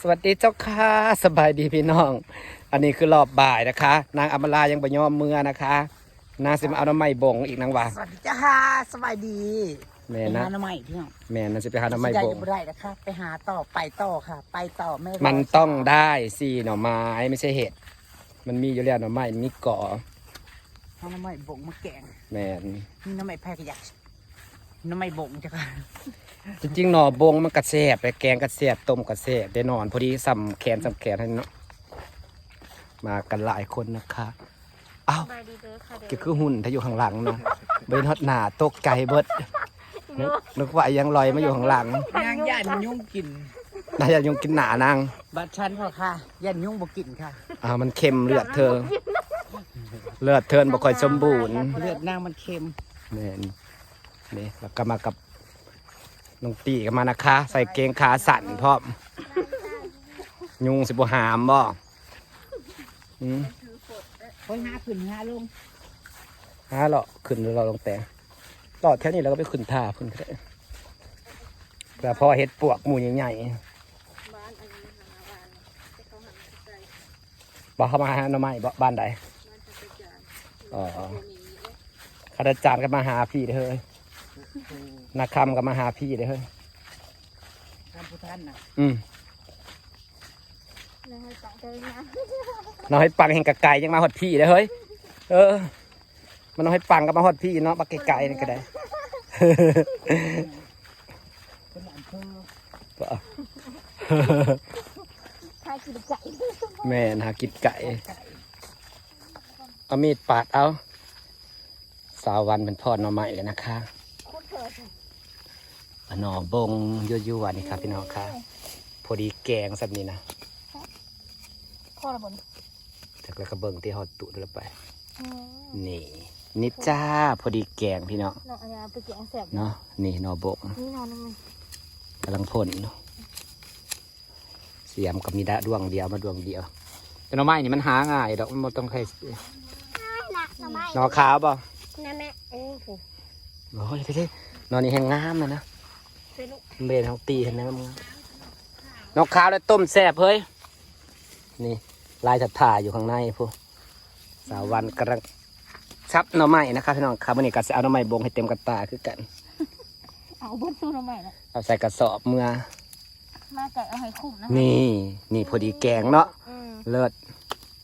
สวัสดีเจ้าค่ะสบายดีพี่น้อง อันนี้คือรอบบ่ายนะคะ นางอมรายังบ่ยอมเมื่อนะคะนางสิมาเอาน้ำไม้บงอีกนางว่าสวัสดีจ้าค่ะสบายดีแม่ไปนะหาหน่อไม้พี่น้องแม่นั่นสิไปหาน้ำไม้ได้บองยู่บ่ได้นะคะไปหาต่อไปต่อค่ะ ไปต่อไม่รมันต้องได้สี่หน่อไม้ไม่ใช่เห็ดมันมีอยู่แล้วหน่อไม้มีก่อหาหน่อไม้บงมาแกงแม่นนี่หน่อไม้แพรกอยากหน่อไม้บงจ้ะค่ะ จริงๆหน่อบงมันกระแสบไปแกงกระแสบต้มกระแสบได้นอน พอดีสัมแขนสัมแขนให้เนาะมากันหลายคนนะคะอ้าวสบายดีเด้อค่ะเด้ก็คือหุ่นถ้าอยู่ข้างหลังเนาะเบนฮอดหนาตกใจเบิดนึกนึกว่ายังลอยมาอยู่ข้างหลังนางย่านยุ่งกินนายยังกินหนานางบัดชันพอค่ะย่านยุ่งบ่กินค่ะอ่ามันเค็มเลือดเธอ เลือดเธอบ่ค่อยสมบูรณ์ เลือดนางมันเค็มแม่นนี่แล้วก็มากับ น้องตีก็มานะคะ ใส่เกงขาสั่นพร้อมยุงสิบหามบ่อืมโอ้ยหาขึ้นหาลงฮะเหรอขึ้นหรือเราลงแต่หลอดแถวนี้เราก็ไปขึ้นท่าขึ้นก็ได้แต่พอเห็ดปวกหมูใหญ่ๆบ้านอันนี้นะคะบ้านแต่เขาหันไปบอกเข้ามาหาหน่อไม้บ่บ้านใดบ้านจักรยานอ๋อตัวนี้ข้าราชการก็มาหาพี่เด้อเฮ้ย นักคำก็มาหาพี่เด้อเฮ้ยท่านผู้ท่านน่ะอืมแล้วให้ตังเดินนะน้องให้ปังเห็นกะไก่ยังมาหอดพี่เด้อเฮ้ย เออ มันน้องให้ปังก็มาหอดพี่เนาะบักไก่ๆนี่ก็ได้เป็นอำเภอใครกินไก่แม่นะกินไก่ เอามีดปาดเอา สาววันเป็นพ่อหน่อไม้เลยนะคะ โคตรเถิดอะหน่อบงยั่วๆนี่ครับพี่น้องค่ะ พอดีแกงสับนี้นะพ่อระบนจากแล้วก็เบิ่งที่หอดตุดแล้วไปอืมนี่นี่จ้าพอดีแกงพี่น้องน้องอันนี้ไปแกงแสบเนาะนี่หน่อบงนี่นอนนึงกำลังพ่นเนาะเสียมกับมีดะดวงเดียวมาดวงเดียวแต่หน่อไม้นี่มันหาง่ายดอกมันบ่ต้องใช้หนักทำไมหน่อขาวป่ะนั่นแม่เอ้โหโอ้ยไปสิห น่อนี่แห้งงามเลยนะเป็นลูกมันเบนเขาตีเห็นไหมครับมึงหน่อขาวแล้วต้มแซ่บเฮ้ย นี่ลายถัดถ่ายอยู่ข้างในพวกสาววันกำลังชับหน่อไม้นะครับพี่น้องครับวันนี้ก็จะเอาหน่อไม้บงให้เต็มกระตาคือกัน เอาเบิ้ลสู้ทำไมนะเอาใส่กระสอบเมื่อมาไก่เอาให้คุ้มนะ นี่นี่พอดีแกงเนาะอืมเลิศ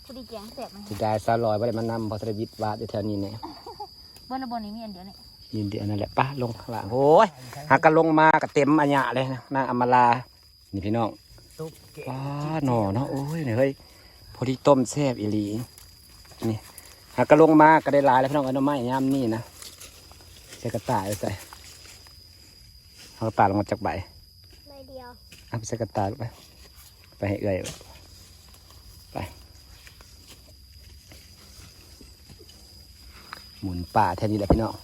พอดีแกงแสบไหมจะได้ซาลอยว่าได้มานำเพอสวิตวาดอยู่แถวนี้เนี่ยเบิ้ลระบนนี้มีอันเดียวนี่ยิ นดีอันนั้นแหละปะลงข้างล่างโอ้ยหากกันลงมาก็เต็มอัญญะเลยนะนางอำมาลานี่พี่น้องตุ๊กแกว้าหน่อเนาะโอ้ยเนี่ยเฮ้ยพอดีต้มแซ่บอีหลีนี่หากกันลงมาก็ได้หลายแล้วพี่น้องเอาหน่อไม้ยามนี่นะใส่กระต่ายเอาใส่เอากระต่ายลงมาจากใบใบเดียวเอาไปใส่กระต่ายลงไปไปให้เอื่อยไปหมุนป่าแทนนี้แหละพี่น้อง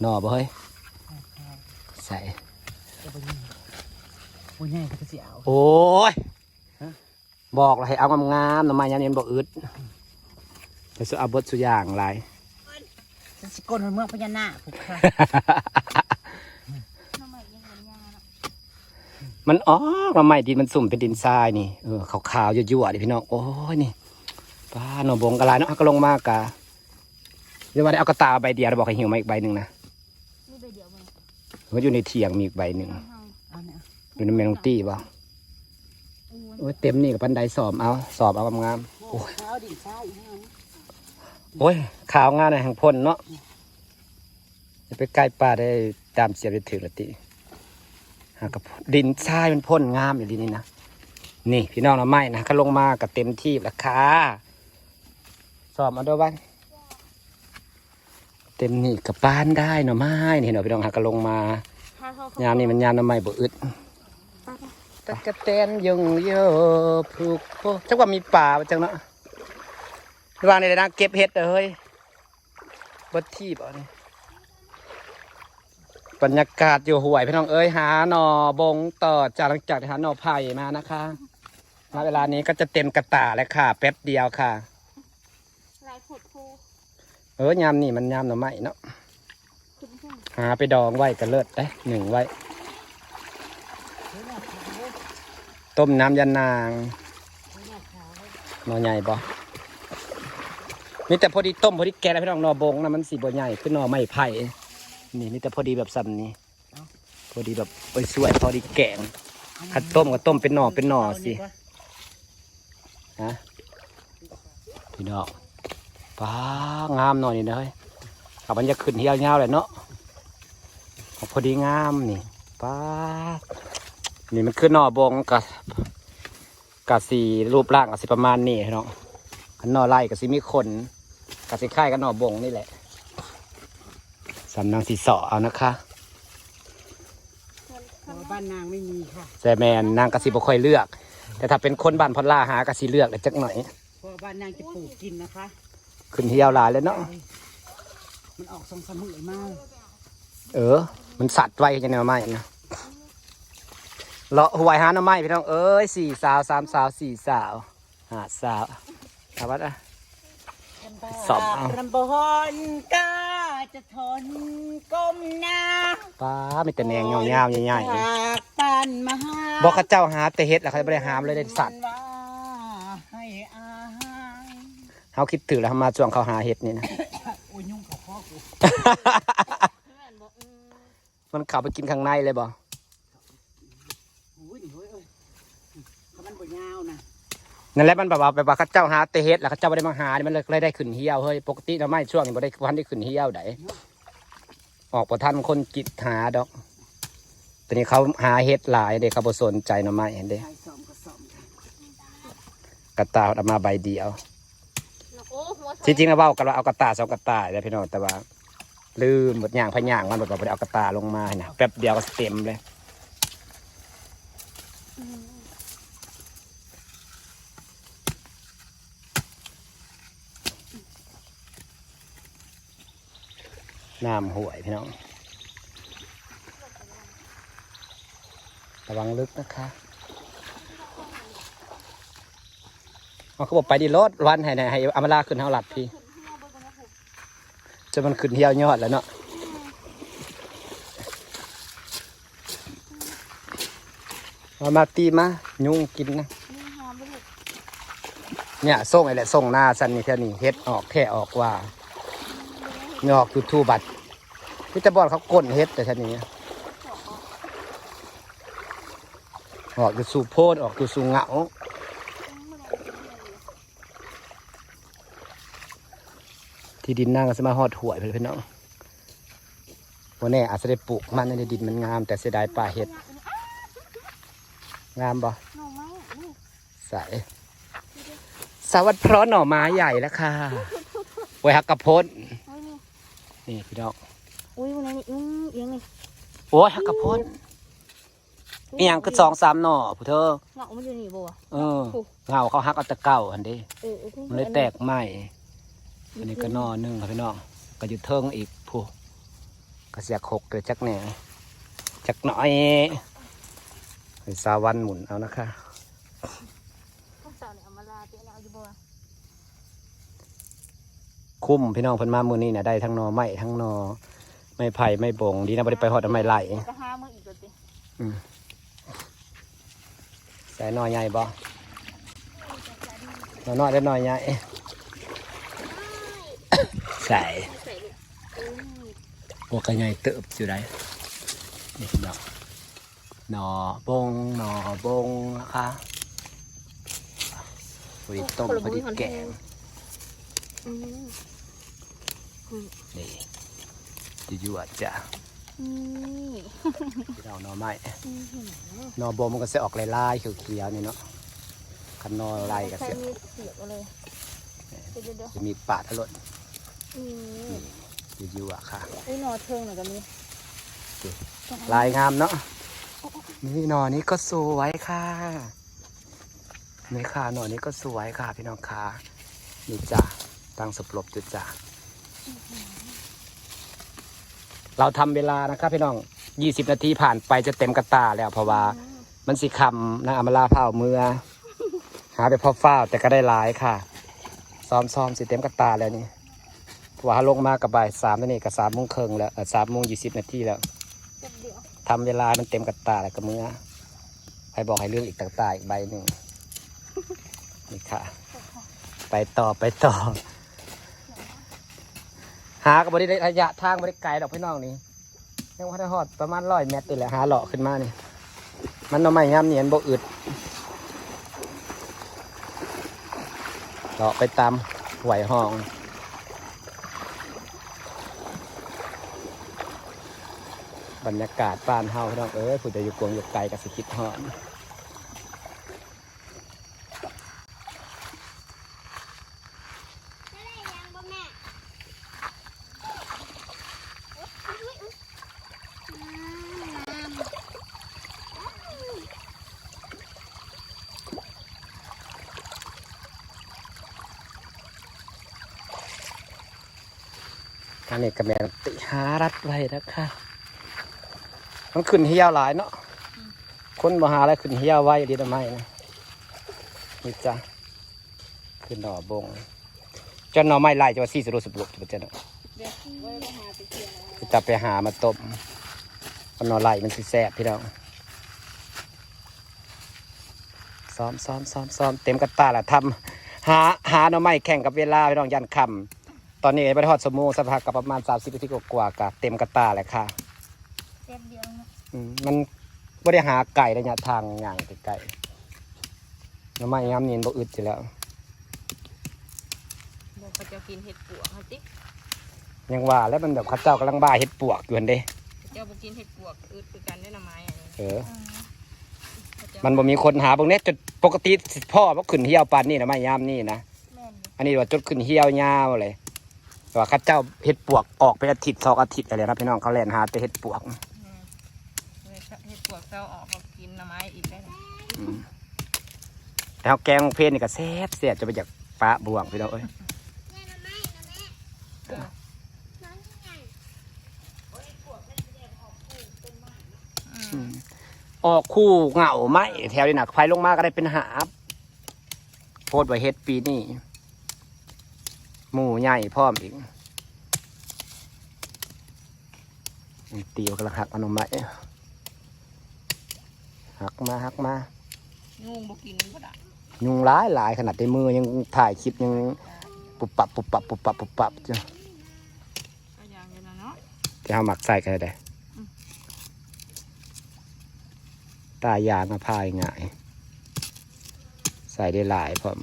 หน่อบ่เฮ้ยใส่จะไปยิงโอ้ยง่ายก็จะเสียเอาโอ้ยบอกเลยให้เอางามๆหน่อไม้ยามนี้มันบอกอึดไปสู้เอาเบดสุอย่างหลายฉันสิกลเมืองพญานาคพวกค่ะน้ำใหม่ยังเหมือนยังนะมันอ๋อหน่อไม้ดินมันสุ่มเป็นดินทรายนี่เออขาวๆยั่วๆดิพี่น้องโอ้ยนี่ป้าหน่อบงกระลายเนาะเอาก็ลงมากะเดี๋ยวว่าได้เอากระตาใบเดียวเราบอกให้หิวมาอีกใบหนึ่งนะ นี่ใบเดียวมั้ง มันอยู่ในเถียงมีอีกใบหนึ่งเอาเอาเนี่ยอยู่ในเมลองตี้ป่ะอ้วนโอ้ยเต็มนี่กับปันไดสอบเอาสอบเอางามโอ้ยเอาดินทรายอีกแล้วๆโอ้ยขาวงามในแห่งพ่นเนาะจะไปใกล้ป่าได้ตามเสียบได้ถือละติหากับดินทรายมันพ่นงามอยู่ดีนี่นะนี่พี่น้องเราไม่นะก็ลงมากับเต็มที่ราคาสอบมาด้วยบ้าง เต็มนี่กับบ้านได้หน่อไม้นี่เนาะพี่น้องหาก็ลงมาถ้าเขาเขายามนี่มันยามหน่อไม้บ่อึดตะกะแตนยงเยอะผูกโคจังว่ามีป่าบ่จังเนาะวางในเลยนะเก็บเห็ดเด้อเฮ้ยบดที่บ่นี่บรรยากาศอยู่ห่วยพี่น้องเอ้ยหาหน่อบงต่อจากหลังจากที่หาหน่อไผ่มานะคะณเวลานี้ก็จะเต็มกระตาแล้วค่ะ แป๊บเดียวค่ะลายผดภู เออยามนี่มันยามหน่อไม้เนาะหาไปดองไว้ก็เลิศได้หนึ่งไว้ ต้มน้ำยานนางไม่อยากขาวหนอใหญ่บ่มีแต่พอดีต้มพอดีแกแล้วพี่น้องหนอบงนะมันสีบ่ใหญ่คือหนอไม้ไผ่นี่มีแต่พอดีแบบซ้ำนี้พอดีแบบโอ้ยสวยพอดีแกงคัดต้มก็ต้มเป็นหน่อเป็นหน่อสิฮะพี่น้อง ป้างามหน่อยนี่นะเฮ้ยเอามันจะขึ้นเหี่ยวยาวเลยเนาะเอาพอดีงามนี่ป้านี่มันคือหน่อบงกับกับสีรูปร่างกับสีประมาณนี้พี่น้องอันหน่อไล่กับสีมีขนกับสีไข่กับหน่อบงนี่แหละสำนังสีสอเอานะคะเพราะบ้านนางไม่มีค่ะแต่แมนนางกะสีบ่ค่อยเลือก แต่ถ้าเป็นคนบ้านพอดล่าหากะสีเลือกเลยจักหน่อยเพราะบ้านนางจะปลูกกินนะคะ ขึ้นเหี่ยวหลายเลยเนาะ มันออกสองสามมือมากเออ มันสัตว์ไว้ยังไงมาไม่นะเลาะหวยหาหน่อไม้พี่น้องเอ้ยสี่สาวสามสาวสี่สาวห้าสาวเอาวัดอะสอบเอาลำบอนกาจะทนก้มหน้าป้ามีแต่แหนงเงาวๆใหญ่ๆเลยจากบ้านมาหาบอกเข้าเจ้าหาแต่เฮ็ดแล้วเขาไม่ได้หามเลยได้สัตว์ ว่าให้อาหาร เขาคิดถือแล้วเขามาจ่วงเขาหาเฮ็ดนี่นะ โอ้ยยุ่งกับพ่อกูแม่นบอกอืมมันเข้าไปกินข้างในเลยบ่โอ้ยโอ้ยโอ้ยเพราะมันบ่ยาวนะนั่นแหละมันแบบว่าแบบว่าเขาเจ้าหาแต่เฮ็ดแล้วเขาเจ้าไม่ได้มาหานี่มันเลยได้ขึ้นเหี่ยวเฮ้ยปกติหน่อไม้ช่วงนี้บ่ได้พันได้ขึ้นเหี่ยวไดออกประทันคนกิจหาดอกตอนนี้เขาหาเฮ็ดหลายเด็กเขาบ่สนใจหน่อไม้เห็นเด้ใช้สอมก็สอมค่ะกระตาเอามาใบเดียวโอ้หัว ที่จริงแล้วเว่ากันว่าเอากระตาสองกระตาเลยพี่น้องแต่ว่า ลืมหมดอย่างพะย่างมันแบบว่าบ่ได้เอากระตาลงมานะแป๊บเดียวก็เต็มเลยน้ำห่วยพี่น้อง ระวังลึกนะคะ เขาบอกไปดีรถวันให้ให้ให้อามาลาขึ้นเท่าหลัดพี่จนมันขึ้นเที่ยวยอดแล้วเนาะเอามาตีมายุ่งกินนะเนี่ยส่งไอ้แหละส่งหน้าสันนี่เท่านี้เฮ็ดออกแค่ออกว่าเงออกยูทูบัตพี่ตะบอลเขาก้นเฮ็ดแต่เท่านี้ออกอยู่สู่โพดออกอยู่สู่เหงา ที่ดินนั่งก็สมาหอดหวยเพื่อนพี่น้องวันนี้อาจจะได้ปลูกมันในดินมันงาม แต่เสียดายป่าเฮ็ด งามบ่หน่อไม้อะนี่ใส่สวัสดีเพราะหน่อไม้ใหญ่แล้วค่ะไว้ฮักกระพนโอ้ยนี่นี่พี่น้องอุ้ยวันนี้อืมเอียงนี่โอ้ยฮักกระพนอีหยังคือสองสามหน่อผู้เธอเงามันอยู่นี่บ่วะเออเงาเขาฮักเอาแตะเก่าอันเดีเออออมันเลยแตกใหม่ อันนี้ก็หน่อหนึ่งครับพี่น้องก็อยู่เทิงอีกผู้ก็เสียกหกเกิดจักแหน่จักหน่อยให้สาวันหมุนเอานะคะข้าวสารเนี่ยเอามาลาเจ๊เอาอยู่บ่วะคุ้มพี่น้องเพิ่นมามือนี้เนี่ยได้ทั้งหนอไม้ทั้งหนอไม้ไผ่ไม้บงดีนะบ่ได้ไปหอดเอาไม้ไหลก็ห้ามืออีกตัวติใส่หน่อใหญ่บ่หน่อน้อยได้หน่อใหญ่ ใส่ใส่ลูกอืมพวกกระใหญ่เติบอยู่ได้นี่พี่น้องหน่อบงหน่อบงนะคะพอดีต้มพอดีแกงอืมนี่ยั่วๆจ้ะนี่พี่น้องหน่อไม้อืมหน่อบงมันก็จะออกลายๆเขียวๆนี่เนาะคันหน่อลายก็ใช้จะมีดเสียบเอาเลยเดี๋ยวเดี๋ยวจะมีปาดทะล ดอืมยั่วๆค่ะอุ้ยหนอเทิงหน่อยก็มีลายงามเนาะนี่หน่อนี้ก็สวยค่ะนี่ค่ะหน่อนี้ก็สวยค่ะ พี่น้องค่ะนี่จ้ะตั้งสปลบจุดจ้ะเราทำเวลานะครับพี่น้อง20นาทีผ่านไปจะเต็มกระตาแล้วเพราะว่า มันสิคำนะอำมาลาเผาเมือ หาไปพอฟ้าวแต่ก็ได้หลายค่ะ ซ้อมซ้อมสิเต็มกระตาแล้วนี่เพราะ ว่าลงมากับบ่ายสามนี่กับสามโมงครึ่งแล้วสามโมงยี่สิบนาทีแล้วเดี๋ยวเวทำเวลามันเต็มกระตาแล้วก็เมื่อครบอกให้เลือกอีกต่างๆอีกใบหนึ่งนี่ค่ะ ไปต่อไปต่อ หากับบริระยะทางบริไกลดอกพี่น้องนี่ยังว่าได้หอดประมาณร้อยเมตรนี่แหละหาเลาะขึ้นมานี่ มันเอาไม่งามเนียนโบอึดเลาะไปตามไหวห้อง บรรยากาศบ้านเฮาพี่น้องเอ้ยผู้จะอยู่กวงอยู่ไกลกับสิคิดหอนได้ยังบ่แม่อุ๊ยอุ๊ยอืมทางนี้กระแมนติหารัดไว้แล้วค่ะ มันขึ้นเหี่ยวหลายเนาะคนมาหาอะไรขึ้นเหี่ยวไว้ดีทำไมนะนี่จ้ะขึ้นหน่อบงจนหน่อไม้ไล่จะว่าซี่สรุปสุบลุกจะเนาะเด็กไว้ไปหาไปเที่ยวจะไปหามาต้มเพราะหน่อไล่มันสิแซ่บพี่น้องซ้อมซ้อมซ้อมซ้อมเต็มกระตาละทำหาหาหน่อไม้แข่งกับเวลาพี่น้องยันคำตอนนี้ไปทอดสมูสักพักกับประมาณสามสิบนาทีกว่าๆกับเต็มกระตาเลยค่ะ เด็กเดียวเนาะ อืมมันไม่ได้หาไก่ระยะทางอย่างไกลๆหน่อไม้ย้ำเนียนบ่อึดอยู่แล้ว บอกเขาจะกินเห็ดปวกเขาจิยังว่าแล้วมันแบบเข้าเจ้ากำลังบ้าเห็ดปวกอยู่หั่นเด้เจ้าบอกกินเห็ดปวกอึดคือกันได้ละไม้อันนี้เออ เขาจะมันบ่มีคนหาบางเนี้ยจนปกติพ่อบ่ขึ้นเหี่ยวปานนี่นะไม้ย้ำนี่นะ แม่นอยู่อันนี้ว่าจดขึ้นเหี่ยวยาวเลยแต่ว่าเข้าเจ้าเห็ดปวกออกไปอาทิตย์สองอาทิตย์อะไรนะพี่น้องเขาแล่นหาแต่เห็ดปวกแม่นเลย เห็ดปวกเจ้าออกเขากินละไม้อีกได้เลยอืมแล้วแกงเพลนี่ก็แซ่บเสียจะไปจากฟ้าบวงพี่น้องเอ้ยแม่นะแม่นะแม่เออน้องยังไงอืมออกคู่เหงาไหมแถวนี้นะไฟลงมาก็ได้เป็นหาบโพดไว้เฮ็ดปีนี้หมูใหญ่พร้อมอีกตีวกระหักเอนมไม้ หักมาหักมางูบกินก็ได้ยุงร้ายหลายขนาดในมือยังถ่ายคลิปยังปุบปับปุบปับปุบปับปุบปับจ้ะก็อย่างนี้นะเนาะที่เอาหมักใส่กันได้อืมตายางมาพายง่ายใส่ได้หลายพร้อม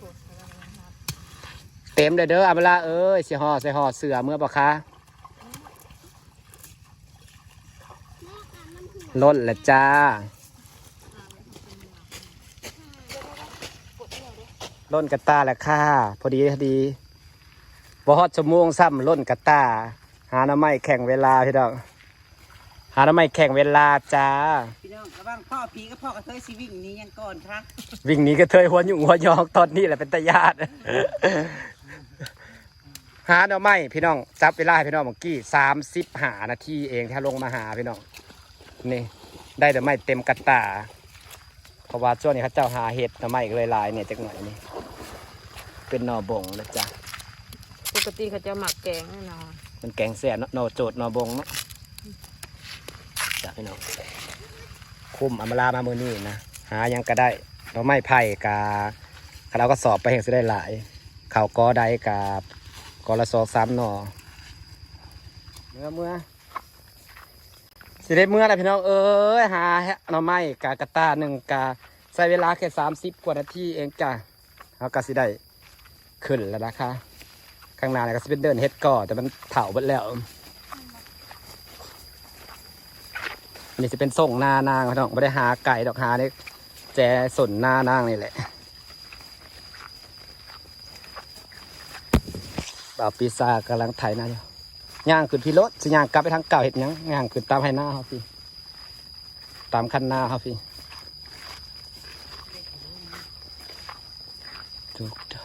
ปวดอะไรนะครับเต็มเลยเด้ออาเวลาเอ้ยเสียห่อใส่ห่อเสือเมื่อปะคะ ล้นละจ้า ล้นกระตาแหละค่ะ พอดีพอดีบ่ฮอดชั่วโมงซ้ำล้นกระตา หาหน้ำไม้แข่งเวลาพี่ดอกหาหน้ำไม้แข่งเวลาจ้า พี่น้องระวังพ่อผีกับพ่อกระเทยสิวิ่งหนี้ยังก่อนค่ะวิ่งหนีกระเทยหัวหยุ่งหัวยองตอนนี้แหละเป็นตาญาติ หาหน่อไม้พี่น้องจับเวลาให้พี่น้องเมื่อกี้สามสิบหานาทีเองถ้าลงมาหาพี่น้อง นี่ได้หน่อไม้เต็มกระตาเพราะว่าช่วงนี้เขาเจ้าหาเห็ดหน่อไม้เลยหลายเนี่ยจักหน่อยนี่เป็นหน่อบงนะจ๊ะปกติเขาจะหมักแกงแน่นอนมันแกงแซ่บเนาะหน่อโจดหน่อบงเนาะจ้ะพี่น้องคุ้มอำมาลามามือนี้นะหายังก็ได้หน่อไม้ไผ่กาเราก็สอบไปเห็นสิได้หลายเขาวกอได้กับกอละสองสามหน่อเมื่อเมื่อ สิได้เมื่อไรพี่น้องเอ้ยหาหน่อไม้กากระตาหนึ่งกาใช้เวลาแค่สามสิบกว่านาทีเองจ้ะเขาก็สิได้ขึ้นแล้วนะคะ ข้างหน้าเนี่ยก็จะเป็นเดินเฮ็ดก่อแต่มันเถาหมดแล้วนนี้จะเป็นส่งหน้านางพี่น้องไม่ได้หาไก่ดอกหาได้แจสนหน้านางนี่แหละบ่าวปีศาจกำลังไถนาอยู่ ย่างขึ้นพี่รถสิย่างกลับไปทางเก่าเห็ดยังย่างขึ้นตามให้หน้าเขาพี่ ตามคันหน้าเขาพี่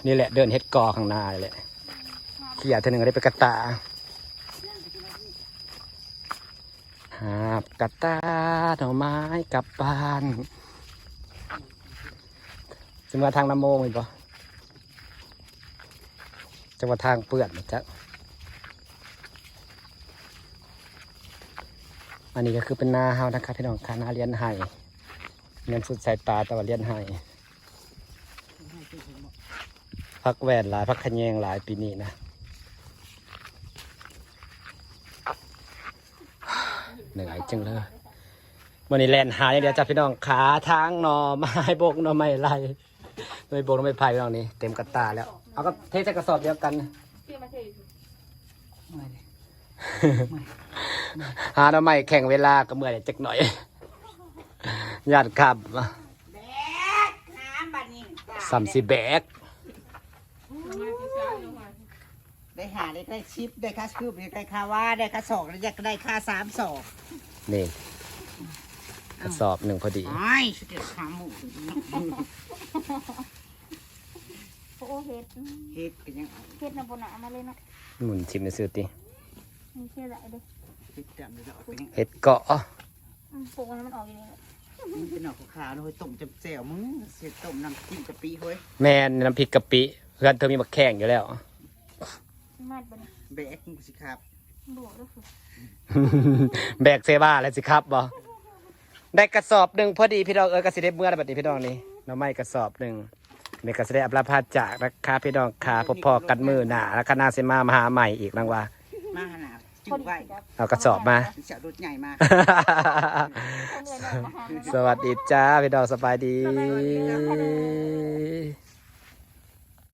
นี่แหละเดินเฮ็ดกอข้างหน้านี่แหละขี่ยเธอหนึ่งได้ไปกระตาหาบกระตาหน่อไม้กลับบ้านจะมาทางน้ำโมงอีกปะจะมาทางเปื่อนนะจ๊ะ อันนี้ก็คือเป็นนาเฮานะครับพี่น้องคานาเรียนไห้เงินสุดสายตาแตะวันเลียนให้ให้ตัวผมบอกพักแหวนหลายพักขะแยงหลายปีนี้นะเหนื่อยจังเลยวันนี้แลนหาอย่างเดียวจ้ะพี่น้องขาทางหนอไม้บกหนอไม้ไรหน่วยบกหนอไม้ไผ่พี่น้องนี่เต็มกระตาแล้วเอาก็เทใส่กระสอบเดียวกัน เที่มาเทเมื่อยเลยหาหน่อไม้แข่งเวลาก็เมื่อยจักหน่อยญาติขับแบกน้ำบัดนี้สัมสิแบกมาที่ซ้ายลงมาได้หาได้ได้ชิปได้ค่าคืบได้ค่าว่าได้ค่าศอกได้ได้ค่าสามศอกนี่กระสอบหนึ่งพอดีไอ้สเก็ตขาหมูโอ้เฮ็ดเฮ็ดเป็นยังไงเฮ็ดนะบนหนามาเลยเนาะหมุนชิมในซื้อติมีเชื่อไรเด้ เฮ็ดจำได้แล้วเป็นยังไงเห็ดเกาะปลูกมันออกอย่างนี้มันเป็นหนอกขาวๆเลยต้มจำแจ่วมึงเสียต้มน้ำจิ้มกะปิเฮ้ยแม่นน้ำพริกกะปิเพื่อนเธอมีมาแข่งอยู่แล้วมาดบนแบกมึงสิครับบวกด้วยคือแบกเซบ้าแล้วสิครับบอได้กระสอบหนึ่งพอดีพี่น้องเออกระสิได้เมื่อไรบัดนี้พี่น้องนี่หน้ำไม้กระสอบหนึ่งเมกระสิได้อัปราพาจากนะคะพี่น้องขาพอๆกันมือหนาแล้วคณะเซมามาหาใหม่อีกนางว่ามาหนา จุพอดดีไว้ครับเอากระสอบมา เสียรถใหญ่มาเอาเงินออกมาหาสวัสดีจ้าพี่น้องสบายดีสบายดี